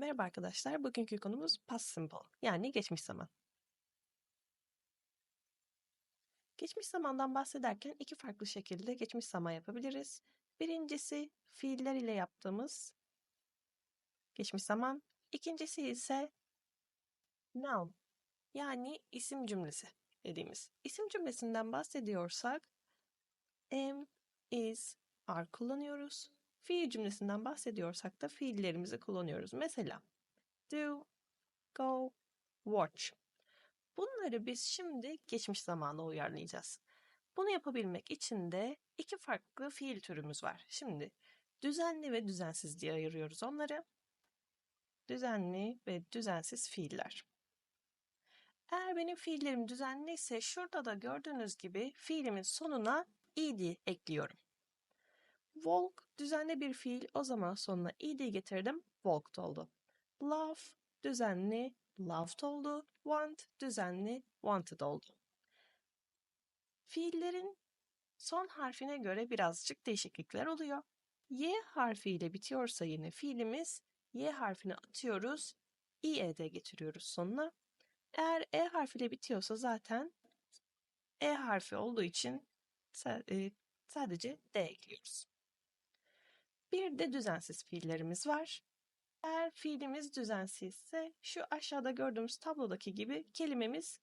Merhaba arkadaşlar. Bugünkü konumuz past simple yani geçmiş zaman. Geçmiş zamandan bahsederken iki farklı şekilde geçmiş zaman yapabiliriz. Birincisi fiiller ile yaptığımız geçmiş zaman. İkincisi ise noun yani isim cümlesi dediğimiz. İsim cümlesinden bahsediyorsak am, is, are kullanıyoruz. Fiil cümlesinden bahsediyorsak da fiillerimizi kullanıyoruz. Mesela do, go, watch. Bunları biz şimdi geçmiş zamana uyarlayacağız. Bunu yapabilmek için de iki farklı fiil türümüz var. Şimdi düzenli ve düzensiz diye ayırıyoruz onları. Düzenli ve düzensiz fiiller. Eğer benim fiillerim düzenli ise şurada da gördüğünüz gibi fiilimin sonuna ed ekliyorum. Walk düzenli bir fiil o zaman sonuna ed getirdim walked oldu. Love düzenli loved oldu. Want düzenli wanted oldu. Fiillerin son harfine göre birazcık değişiklikler oluyor. Y harfiyle bitiyorsa yine fiilimiz Y harfini atıyoruz. IED getiriyoruz sonuna. Eğer E harfiyle bitiyorsa zaten E harfi olduğu için e, sadece D ekliyoruz. Bir de düzensiz fiillerimiz var. Eğer fiilimiz düzensizse şu aşağıda gördüğümüz tablodaki gibi kelimemiz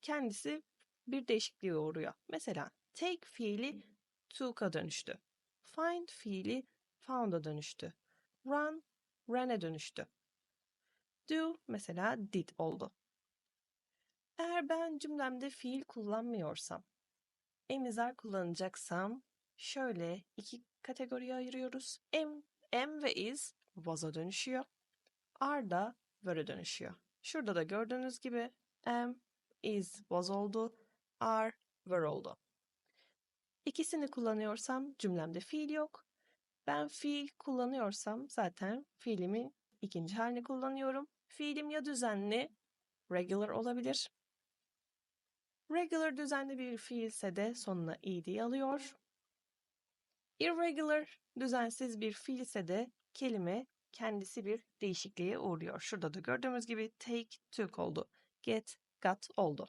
kendisi bir değişikliğe uğruyor. Mesela take fiili took'a dönüştü. Find fiili found'a dönüştü. Run, ran'e dönüştü. Do mesela did oldu. Eğer ben cümlemde fiil kullanmıyorsam, emizar kullanacaksam şöyle iki kategoriye ayırıyoruz. Am, am ve is was'a dönüşüyor. Are da were'e dönüşüyor. Şurada da gördüğünüz gibi am, is, was oldu. Are, were oldu. İkisini kullanıyorsam cümlemde fiil yok. Ben fiil kullanıyorsam zaten fiilimin ikinci halini kullanıyorum. Fiilim ya düzenli, regular olabilir. Regular düzenli bir fiilse de sonuna ed alıyor. Irregular düzensiz bir fiilse de kelime kendisi bir değişikliğe uğruyor. Şurada da gördüğümüz gibi take, took oldu. Get, got oldu.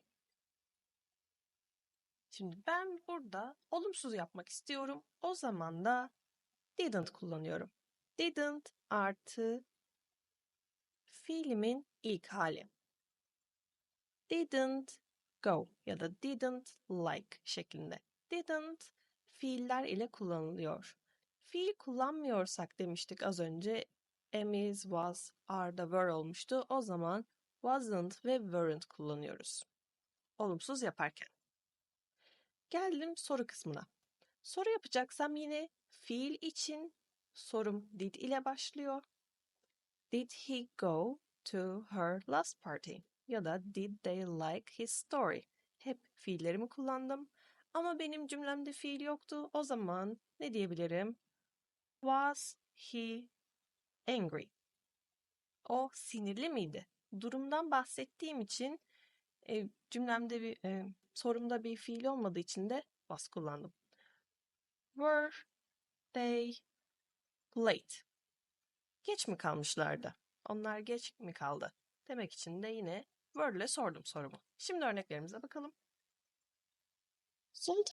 Şimdi ben burada olumsuz yapmak istiyorum. O zaman da didn't kullanıyorum. Didn't artı fiilimin ilk hali. Didn't go ya da didn't like şeklinde. Didn't fiiller ile kullanılıyor. Fiil kullanmıyorsak demiştik az önce am, is, was, are da were olmuştu. O zaman wasn't ve weren't kullanıyoruz. Olumsuz yaparken. Geldim soru kısmına. Soru yapacaksam yine fiil için sorum did ile başlıyor. Did he go to her last party? Ya da did they like his story? Hep fiillerimi kullandım. Ama benim cümlemde fiil yoktu. O zaman ne diyebilirim? Was he angry? O sinirli miydi? Durumdan bahsettiğim için e, cümlemde bir e, sorumda bir fiil olmadığı için de was kullandım. Were they late? Geç mi kalmışlardı? Onlar geç mi kaldı? Demek için de yine were ile sordum sorumu. Şimdi örneklerimize bakalım. sollte